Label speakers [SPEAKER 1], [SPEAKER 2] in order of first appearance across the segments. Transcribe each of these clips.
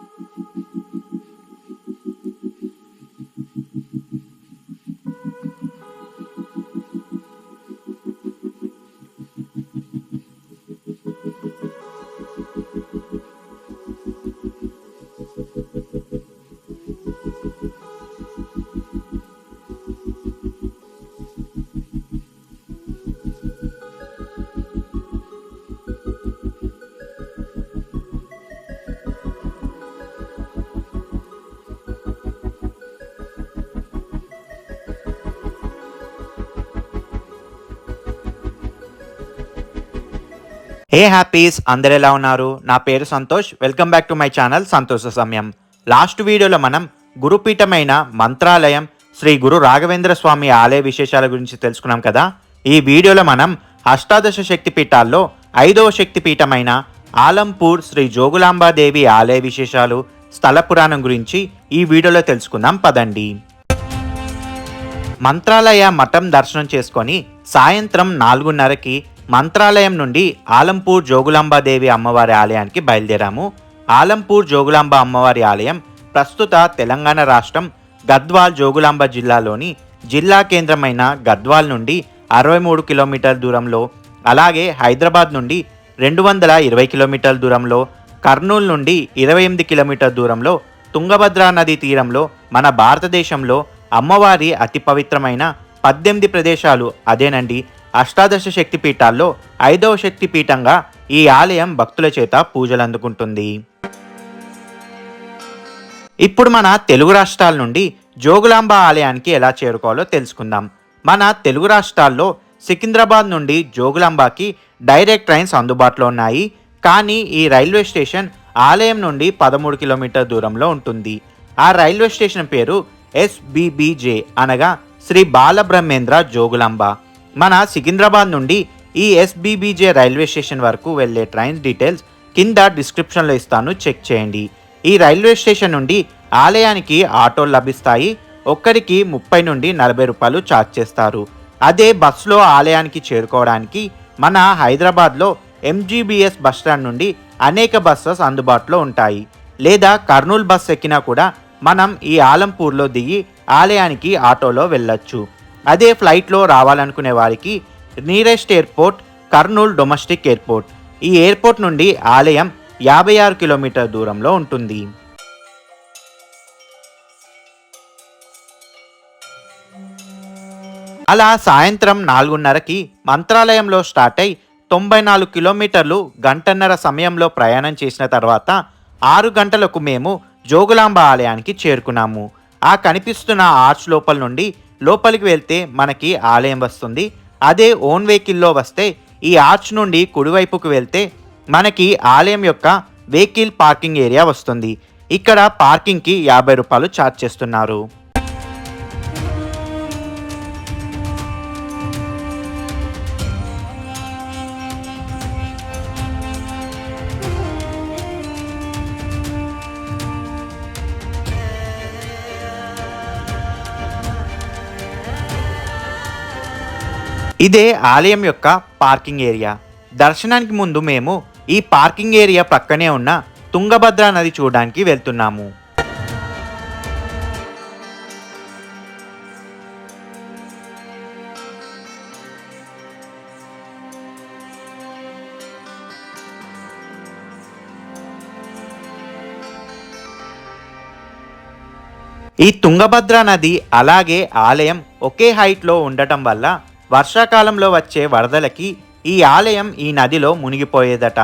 [SPEAKER 1] Thank you. Hey happies అందరు ఎలా ఉన్నారు? నా పేరు Santosh. Welcome back to my channel Santosha Samayam. Last వీడియోలో మనం గురుపీఠమైన మంత్రాలయం శ్రీ గురు రాఘవేంద్ర స్వామి ఆలయ విశేషాల గురించి తెలుసుకున్నాం కదా? ఈ వీడియోలో మనం అష్టాదశ శక్తి పీఠాల్లో ఐదవ శక్తి పీఠమైన ఆలంపూర్ శ్రీ జోగులాంబాదేవి ఆలయ విశేషాలు స్థల పురాణం గురించి ఈ వీడియోలో తెలుసుకుందాం. పదండి. మంత్రాలయ మఠం దర్శనం చేసుకొని సాయంత్రం నాలుగున్నరకి మంత్రాలయం నుండి ఆలంపూర్ జోగులాంబాదేవి అమ్మవారి ఆలయానికి బయలుదేరాము. ఆలంపూర్ జోగులాంబ అమ్మవారి ఆలయం ప్రస్తుత తెలంగాణ రాష్ట్రం గద్వాల్ జోగులాంబ జిల్లాలోని జిల్లా కేంద్రమైన గద్వాల్ నుండి అరవై మూడు కిలోమీటర్ల దూరంలో అలాగే హైదరాబాద్ నుండి రెండు వందల ఇరవై కిలోమీటర్ల దూరంలో కర్నూలు నుండి ఇరవై ఎనిమిది కిలోమీటర్ దూరంలో తుంగభద్రా నది తీరంలో మన భారతదేశంలో అమ్మవారి అతి పవిత్రమైన పద్దెనిమిది ప్రదేశాలు అదేనండి అష్టాదశ శక్తిపీఠాల్లో ఐదవ శక్తిపీఠంగా ఈ ఆలయం భక్తుల చేత పూజలు అందుకుంటుంది. ఇప్పుడు మన తెలుగు రాష్ట్రాల నుండి జోగులాంబ ఆలయానికి ఎలా చేరుకోవాలో తెలుసుకుందాం. మన తెలుగు రాష్ట్రాల్లో సికింద్రాబాద్ నుండి జోగులాంబకి డైరెక్ట్ ట్రైన్స్ అందుబాటులో ఉన్నాయి. కానీ ఈ రైల్వే స్టేషన్ ఆలయం నుండి పదమూడు కిలోమీటర్ దూరంలో ఉంటుంది. ఆ రైల్వే స్టేషన్ పేరు ఎస్బిబిజే అనగా శ్రీ బాలబ్రహ్మేంద్ర జోగులాంబ. మన సికింద్రాబాద్ నుండి ఈ ఎస్బీబీజే రైల్వే స్టేషన్ వరకు వెళ్ళే ట్రైన్ డీటెయిల్స్ కింద డిస్క్రిప్షన్లో ఇస్తాను. చెక్ చేయండి. ఈ రైల్వే స్టేషన్ నుండి ఆలయానికి ఆటోలు లభిస్తాయి. ఒక్కరికి ముప్పై నుండి నలభై రూపాయలు ఛార్జ్ చేస్తారు. అదే బస్సులో ఆలయానికి చేరుకోవడానికి మన హైదరాబాద్లో ఎంజీబీఎస్ బస్ స్టాండ్ నుండి అనేక బస్సెస్ అందుబాటులో ఉంటాయి. లేదా కర్నూలు బస్ ఎక్కినా కూడా మనం ఈ ఆలంపూర్లో దిగి ఆలయానికి ఆటోలో వెళ్ళొచ్చు. అదే ఫ్లైట్లో రావాలనుకునే వారికి nearest airport Kurnool domestic airport ఈ ఎయిర్పోర్ట్ నుండి ఆలయం యాభై ఆరు కిలోమీటర్ దూరంలో ఉంటుంది. అలా సాయంత్రం నాలుగున్నరకి మంత్రాలయంలో స్టార్ట్ అయి తొంభై నాలుగు కిలోమీటర్లు గంటన్నర సమయంలో ప్రయాణం చేసిన తర్వాత ఆరు గంటలకు మేము జోగులాంబ ఆలయానికి చేరుకున్నాము. ఆ కనిపిస్తున్న ఆర్చ్ లోపల నుండి లోపలికి వెళ్తే మనకి ఆలయం వస్తుంది. అదే ఓన్ వెహికల్లో వస్తే ఈ ఆర్చ్ నుండి కుడివైపుకు వెళ్తే మనకి ఆలయం యొక్క వెహికల్ పార్కింగ్ ఏరియా వస్తుంది. ఇక్కడ పార్కింగ్కి యాభై రూపాయలు ఛార్జ్ చేస్తున్నారు. ఇదే ఆలయం యొక్క పార్కింగ్ ఏరియా. దర్శనానికి ముందు మేము ఈ పార్కింగ్ ఏరియా ప్రక్కనే ఉన్న తుంగభద్ర నది చూడడానికి వెళ్తున్నాము. ఈ తుంగభద్ర నది అలాగే ఆలయం ఒకే హైట్లో ఉండటం వల్ల వర్షాకాలంలో వచ్చే వరదలకి ఈ ఆలయం ఈ నదిలో మునిగిపోయేదట.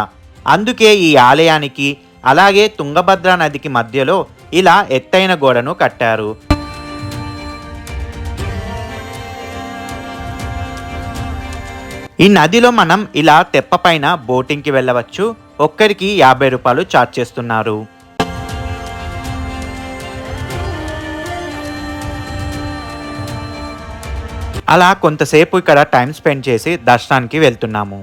[SPEAKER 1] అందుకే ఈ ఆలయానికి అలాగే తుంగభద్ర నదికి మధ్యలో ఇలా ఎత్తైన గోడను కట్టారు. ఈ నదిలో మనం ఇలా తెప్పపైన బోటింగ్కి వెళ్ళవచ్చు. ఒక్కరికి యాభై రూపాయలు ఛార్జ్ చేస్తున్నారు. అలా కొంతసేపు ఇక్కడ టైం స్పెండ్ చేసి దర్శనానికి వెళ్తున్నాము.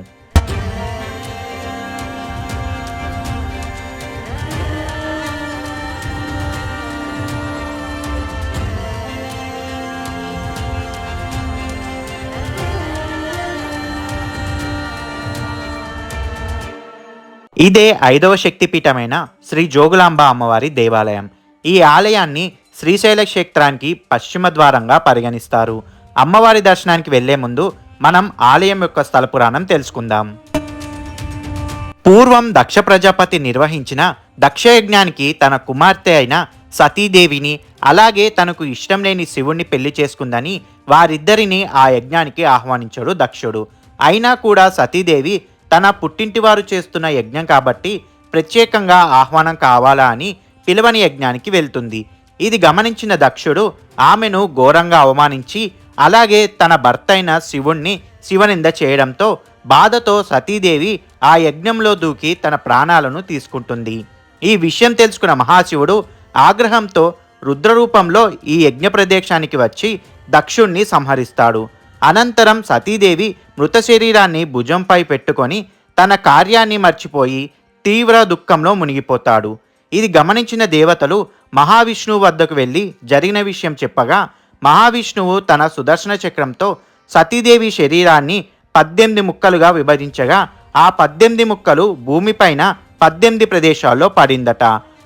[SPEAKER 1] ఇదే ఐదవ శక్తిపీఠమైన శ్రీ జోగులాంబ అమ్మవారి దేవాలయం. ఈ ఆలయాన్ని శ్రీశైల క్షేత్రానికి పశ్చిమ ద్వారంగా పరిగణిస్తారు. అమ్మవారి దర్శనానికి వెళ్ళే ముందు మనం ఆలయం యొక్క స్థల పురాణం తెలుసుకుందాం. పూర్వం దక్ష ప్రజాపతి నిర్వహించిన దక్షయజ్ఞానికి తన కుమార్తె అయిన సతీదేవిని అలాగే తనకు ఇష్టం లేని శివుణ్ణి పెళ్ళి చేసుకుందని వారిద్దరిని ఆ యజ్ఞానికి ఆహ్వానించాడు దక్షుడు. అయినా కూడా సతీదేవి తన పుట్టింటివారు చేస్తున్న యజ్ఞం కాబట్టి ప్రత్యేకంగా ఆహ్వానం కావాలా అని పిలవని యజ్ఞానికి వెళ్తుంది. ఇది గమనించిన దక్షుడు ఆమెను ఘోరంగా అవమానించి అలాగే తన భర్త అయిన శివుణ్ణి శివనింద చేయడంతో బాధతో సతీదేవి ఆ యజ్ఞంలో దూకి తన ప్రాణాలను తీసుకుంటుంది. ఈ విషయం తెలుసుకున్న మహాశివుడు ఆగ్రహంతో రుద్రరూపంలో ఈ యజ్ఞ ప్రదేశానికి వచ్చి దక్షుణ్ణి సంహరిస్తాడు. అనంతరం సతీదేవి మృత శరీరాన్ని భుజంపై పెట్టుకొని తన కార్యాన్ని మర్చిపోయి తీవ్ర దుఃఖంలో మునిగిపోతాడు. ఇది గమనించిన దేవతలు మహావిష్ణువు వద్దకు వెళ్ళి జరిగిన విషయం చెప్పగా మహావిష్ణువు తన సుదర్శన చక్రంతో సతీదేవి శరీరాన్ని పద్దెనిమిది ముక్కలుగా విభజించగా ఆ పద్దెనిమిది ముక్కలు భూమిపైన పద్దెనిమిది ప్రదేశాల్లో పడిందట.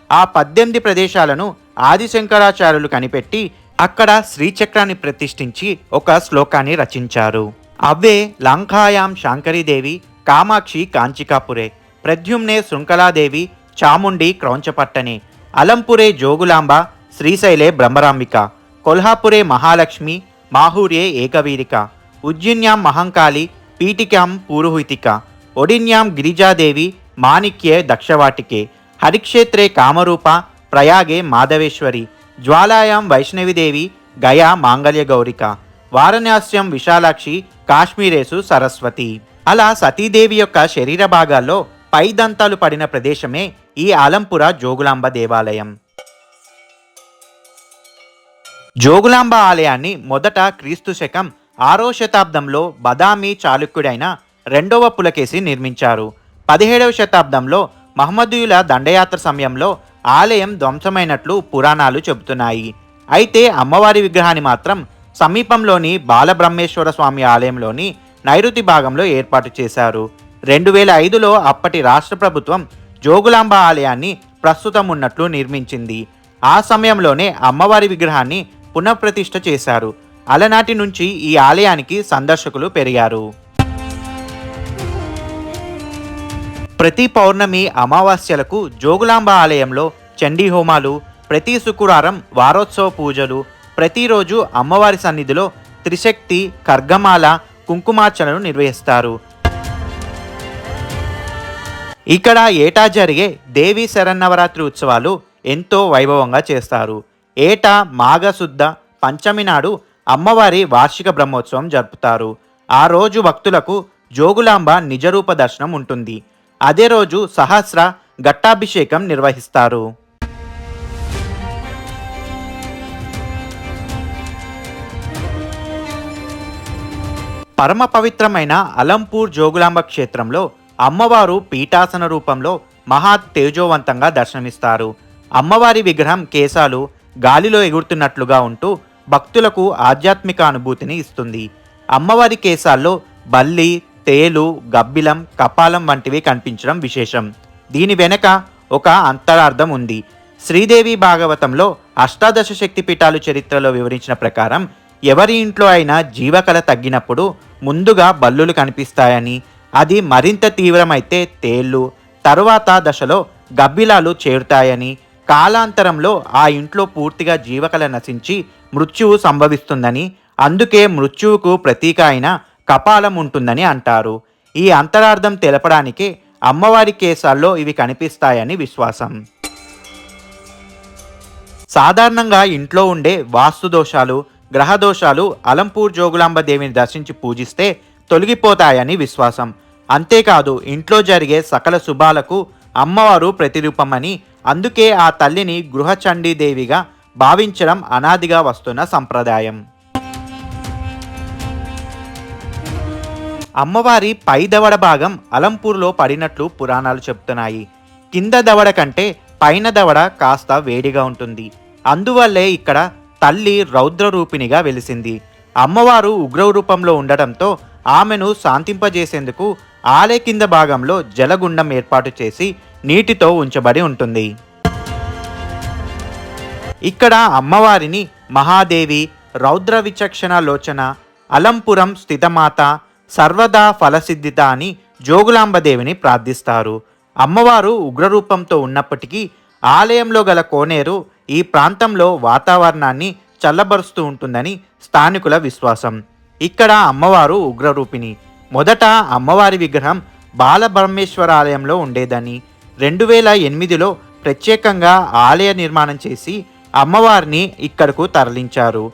[SPEAKER 1] ఆ పద్దెనిమిది ప్రదేశాలను ఆదిశంకరాచార్యులు కనిపెట్టి అక్కడ శ్రీచక్రాన్ని ప్రతిష్ఠించి ఒక శ్లోకాన్ని రచించారు. అవే లంకాయాం శాంకరీదేవి కామాక్షి కాంచికాపురే ప్రద్యుమ్నే శృంఖలాదేవి చాముండి క్రౌంచపట్టణి అలంపురే జోగులాంబ శ్రీశైలే బ్రహ్మరాంబిక. కొల్హాపురే మహాలక్ష్మి మాహూర్యే ఏకవీరిక ఉజ్జిన్యాం మహంకాళి పీఠికాం పూరుహితిక ఒడిన్యాం గిరిజాదేవి మాణిక్యే దక్షవాటికే హరిక్షేత్రే కామరూప ప్రయాగే మాధవేశ్వరి జ్వాలాయాం వైష్ణవిదేవి గయా మాంగళ్యగౌరిక వారణాస్యం విశాలాక్షి కాశ్మీరేసు సరస్వతి. అలా సతీదేవి యొక్క శరీర భాగాల్లో పై దంతాలు పడిన ప్రదేశమే ఈ ఆలంపుర జోగులాంబ దేవాలయం. జోగులాంబ ఆలయాన్ని మొదట క్రీస్తు శకం ఆరో శతాబ్దంలో బదామి చాళుక్యుడైన రెండవ పులకేసి నిర్మించారు. పదిహేడవ శతాబ్దంలో మహమ్మదీయుల దండయాత్ర సమయంలో ఆలయం ధ్వంసమైనట్లు పురాణాలు చెబుతున్నాయి. అయితే అమ్మవారి విగ్రహాన్ని మాత్రం సమీపంలోని బాలబ్రహ్మేశ్వర స్వామి ఆలయంలోని నైరుతి భాగంలో ఏర్పాటు చేశారు. రెండు వేల ఐదులో అప్పటి రాష్ట్ర ప్రభుత్వం జోగులాంబ ఆలయాన్ని ప్రస్తుతం ఉన్నట్లు నిర్మించింది. ఆ సమయంలోనే అమ్మవారి విగ్రహాన్ని పునఃప్రతిష్ఠ చేశారు. అలనాటి నుంచి ఈ ఆలయానికి సందర్శకులు పెరిగారు. ప్రతి పౌర్ణమి అమావాస్యలకు జోగులాంబ ఆలయంలో చండీ హోమాలు ప్రతి శుక్రవారం వారోత్సవ పూజలు ప్రతిరోజు అమ్మవారి సన్నిధిలో త్రిశక్తి కర్గమాల కుంకుమార్చనలు నిర్వహిస్తారు. ఇక్కడ ఏటా జరిగే దేవి శరన్నవరాత్రి ఉత్సవాలు ఎంతో వైభవంగా చేస్తారు. ఏటా మాఘశుద్ధ పంచమి నాడు అమ్మవారి వార్షిక బ్రహ్మోత్సవం జరుపుతారు. ఆ రోజు భక్తులకు జోగులాంబ నిజరూప దర్శనం ఉంటుంది. అదే రోజు సహస్ర ఘట్టాభిషేకం నిర్వహిస్తారు. పరమ పవిత్రమైన అలంపూర్ జోగులాంబ క్షేత్రంలో అమ్మవారు పీఠాసన రూపంలో మహా తేజోవంతంగా దర్శనమిస్తారు. అమ్మవారి విగ్రహం కేశాలు గాలిలో ఎగురుతున్నట్లుగా ఉంటూ భక్తులకు ఆధ్యాత్మిక అనుభూతిని ఇస్తుంది. అమ్మవారి కేశాల్లో బల్లి తేలు గబ్బిలం కపాలం వంటివి కనిపించడం విశేషం. దీని వెనక ఒక అంతరార్థం ఉంది. శ్రీదేవి భాగవతంలో అష్టాదశ శక్తి పీఠాలు చరిత్రలో వివరించిన ప్రకారం ఎవరి ఇంట్లో అయినా జీవకళ తగ్గినప్పుడు ముందుగా బల్లులు కనిపిస్తాయని అది మరింత తీవ్రమైతే తేళ్ళు తరువాత దశలో గబ్బిలాలు చేరుతాయని కాలాంతరంలో ఆ ఇంట్లో పూర్తిగా జీవకళ నశించి మృత్యువు సంభవిస్తుందని అందుకే మృత్యువుకు ప్రతీక అయిన కపాలం ఉంటుందని అంటారు. ఈ అంతరార్థం తెలపడానికి అమ్మవారి కేసాల్లో ఇవి కనిపిస్తాయని విశ్వాసం. సాధారణంగా ఇంట్లో ఉండే వాస్తు దోషాలు గ్రహ దోషాలు అలంపూర్ జోగులాంబ దేవిని దర్శించి పూజిస్తే తొలగిపోతాయని విశ్వాసం. అంతేకాదు ఇంట్లో జరిగే సకల శుభాలకు అమ్మవారు ప్రతిరూపమని అందుకే ఆ తల్లిని గృహచండీదేవిగా భావించడం అనాదిగా వస్తున్న సంప్రదాయం. అమ్మవారి పై దవడ భాగం అలంపూర్లో పడినట్లు పురాణాలు చెబుతున్నాయి కింద దవడ కంటే పైన దవడ కాస్త వేడిగా ఉంటుంది. అందువల్లే ఇక్కడ తల్లి రౌద్ర రూపిణిగా వెలిసింది. అమ్మవారు ఉగ్ర రూపంలో ఉండటంతో ఆమెను శాంతింపజేసేందుకు ఆలయ కింద భాగంలో జలగుండం ఏర్పాటు చేసి నీటితో ఉంచబడి ఉంటుంది. ఇక్కడ అమ్మవారిని మహాదేవి రౌద్ర విచక్షణ లోచన అలంపురం స్థితమాత సర్వదా ఫలసిద్ధిత అని జోగులాంబదేవిని ప్రార్థిస్తారు. అమ్మవారు ఉగ్రరూపంతో ఉన్నప్పటికీ ఆలయంలో గల కోనేరు ఈ ప్రాంతంలో వాతావరణాన్ని చల్లబరుస్తూ ఉంటుందని స్థానికుల విశ్వాసం. ఇక్కడ అమ్మవారు ఉగ్రరూపిణి. మొదట అమ్మవారి విగ్రహం బాలబ్రహ్మేశ్వర ఆలయంలో ఉండేదని రెండు వేల ఎనిమిదిలో ప్రత్యేకంగా ఆలయ నిర్మాణం చేసి అమ్మవారిని ఇక్కడకు తరలించారు.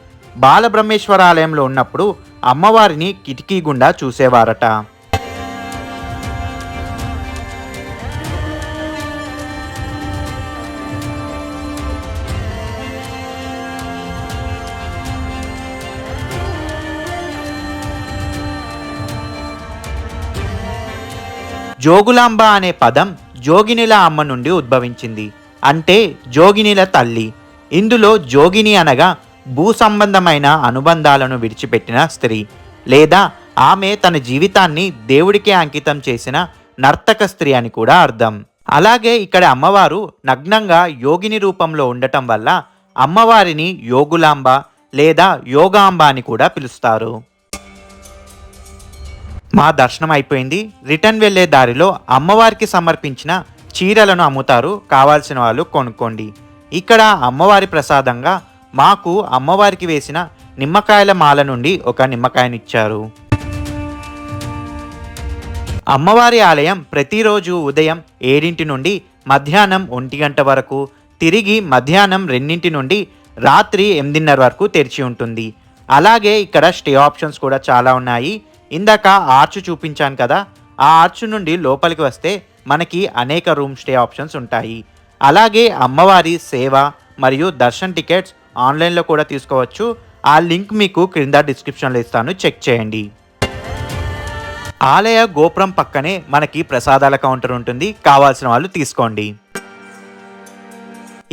[SPEAKER 1] బాలబ్రహ్మేశ్వర ఆలయంలో ఉన్నప్పుడు అమ్మవారిని కిటికీ గుండా చూసేవారట. జోగులాంబ అనే పదం జోగినిల అమ్మ నుండి ఉద్భవించింది. అంటే జోగినిల తల్లి. ఇందులో జోగిని అనగా భూ సంబంధమైన అనుబంధాలను విడిచిపెట్టిన స్త్రీ. లేదా ఆమె తన జీవితాన్ని దేవుడికే అంకితం చేసిన నర్తక స్త్రీ అని కూడా అర్థం. అలాగే ఇక్కడ అమ్మవారు నగ్నంగా యోగిని రూపంలో ఉండటం వల్ల అమ్మవారిని యోగులాంబ లేదా యోగాంబ అని కూడా పిలుస్తారు. మా దర్శనం అయిపోయింది. రిటర్న్ వెళ్ళే దారిలో అమ్మవారికి సమర్పించిన చీరలను అమ్ముతారు. కావాల్సిన వాళ్ళు కొనుక్కోండి. ఇక్కడ అమ్మవారి ప్రసాదంగా మాకు అమ్మవారికి వేసిన నిమ్మకాయల మాల నుండి ఒక నిమ్మకాయనిచ్చారు. అమ్మవారి ఆలయం ప్రతిరోజు ఉదయం ఏడింటి నుండి మధ్యాహ్నం ఒంటి గంట వరకు తిరిగి మధ్యాహ్నం రెండింటి నుండి రాత్రి ఎనిమిదిన్నర వరకు తెరిచి ఉంటుంది. అలాగే ఇక్కడ స్టే ఆప్షన్స్ కూడా చాలా ఉన్నాయి. ఇందాక ఆర్చ్ చూపించాను కదా ఆ ఆర్చ్ నుండి లోపలికి వస్తే మనకి అనేక రూమ్ స్టే ఆప్షన్స్ ఉంటాయి. అలాగే అమ్మవారి సేవ మరియు దర్శన్ టికెట్స్ ఆన్లైన్లో కూడా తీసుకోవచ్చు. ఆ లింక్ మీకు క్రింద డిస్క్రిప్షన్లో ఇస్తాను చెక్ చేయండి. ఆలయ గోపురం పక్కనే మనకి ప్రసాదాల కౌంటర్ ఉంటుంది కావాల్సిన వాళ్ళు తీసుకోండి.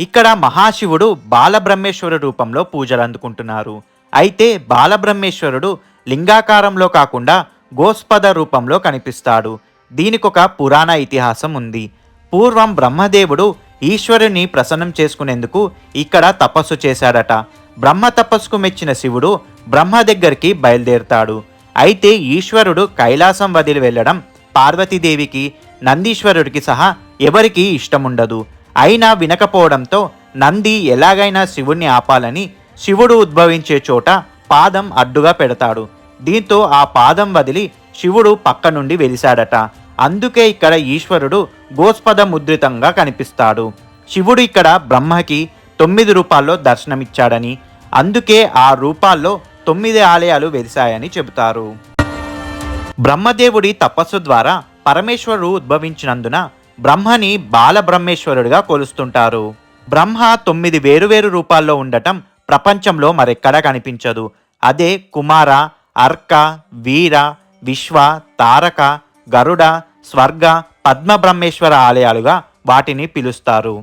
[SPEAKER 1] ఇక్కడ మహాశివుడు బాలబ్రహ్మేశ్వర రూపంలో పూజలు అందుకుంటున్నారు. అయితే బాలబ్రహ్మేశ్వరుడు లింగాకారంలో కాకుండా గోస్పద రూపంలో కనిపిస్తాడు. దీనికొక పురాణ ఇతిహాసం ఉంది. పూర్వం బ్రహ్మదేవుడు ఈశ్వరుని ప్రసన్నం చేసుకునేందుకు ఇక్కడ తపస్సు చేశాడట. బ్రహ్మ తపస్సుకు మెచ్చిన శివుడు బ్రహ్మ దగ్గరికి బయలుదేరుతాడు. అయితే ఈశ్వరుడు కైలాసం వదిలి వెళ్ళడం పార్వతీదేవికి నందీశ్వరుడికి సహా ఎవరికీ ఇష్టముండదు. అయినా వినకపోవడంతో నంది ఎలాగైనా శివుణ్ణి ఆపాలని శివుడు ఉద్భవించే చోట పాదం అడ్డుగా పెడతాడు. దీంతో ఆ పాదం వదిలి శివుడు పక్క నుండి వెలిశాడట. అందుకే ఇక్కడ ఈశ్వరుడు గోస్పద ముద్రితంగా కనిపిస్తాడు. శివుడు ఇక్కడ బ్రహ్మకి తొమ్మిది రూపాల్లో దర్శనమిచ్చాడని అందుకే ఆ రూపాల్లో తొమ్మిది ఆలయాలు వెలిశాయని చెబుతారు. బ్రహ్మదేవుడి తపస్సు ద్వారా పరమేశ్వరుడు ఉద్భవించినందున బ్రహ్మని బాలబ్రహ్మేశ్వరుడిగా కొలుస్తుంటారు. బ్రహ్మ తొమ్మిది వేరువేరు రూపాల్లో ఉండటం ప్రపంచంలో మరెక్కడా కనిపించదు. అదే కుమార అర్క వీర విశ్వ తారక గరుడ స్వర్గ పద్మబ్రహ్మేశ్వర ఆలయాలుగా వాటిని పిలుస్తారు.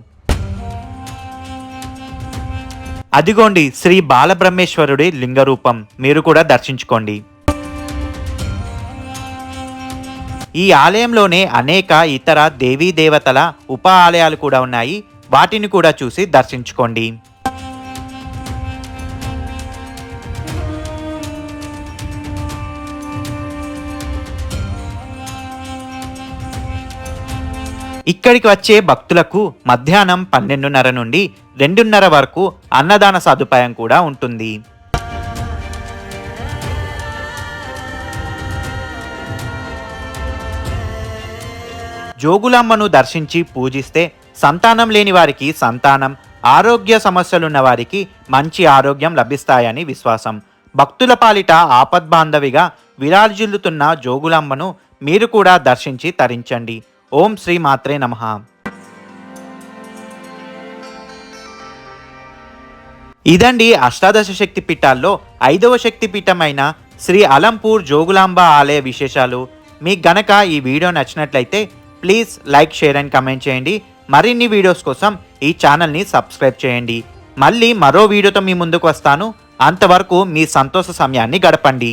[SPEAKER 1] అదిగోండి శ్రీ బాలబ్రహ్మేశ్వరుడి లింగరూపం. మీరు కూడా దర్శించుకోండి. ఈ ఆలయంలోనే అనేక ఇతర దేవీ దేవతల ఉప ఆలయాలు కూడా ఉన్నాయి. వాటిని కూడా చూసి దర్శించుకోండి. ఇక్కడికి వచ్చే భక్తులకు మధ్యాహ్నం పన్నెండున్నర నుండి రెండున్నర వరకు అన్నదాన సదుపాయం కూడా ఉంటుంది. జోగులమ్మను దర్శించి పూజిస్తే సంతానం లేని వారికి సంతానం ఆరోగ్య సమస్యలున్న వారికి మంచి ఆరోగ్యం లభిస్తాయని విశ్వాసం. భక్తుల పాలిట ఆపద్బాంధవిగా విరాజిల్లుతున్న జోగులమ్మను మీరు కూడా దర్శించి తరించండి. ఓం శ్రీ మాత్రే నమ. ఇదండి అష్టాదశ శక్తి పీఠాల్లో ఐదవ శక్తి పీఠమైన శ్రీ అలంపూర్ జోగులాంబ ఆలయ విశేషాలు. మీకు గనక ఈ వీడియో నచ్చినట్లయితే please like share and comment చేయండి. మరిన్ని వీడియోస్ కోసం ఈ ఛానల్ని సబ్స్క్రైబ్ చేయండి. మళ్ళీ మరో వీడియోతో మీ ముందుకు వస్తాను. అంతవరకు మీ సంతోష సమయాన్ని గడపండి.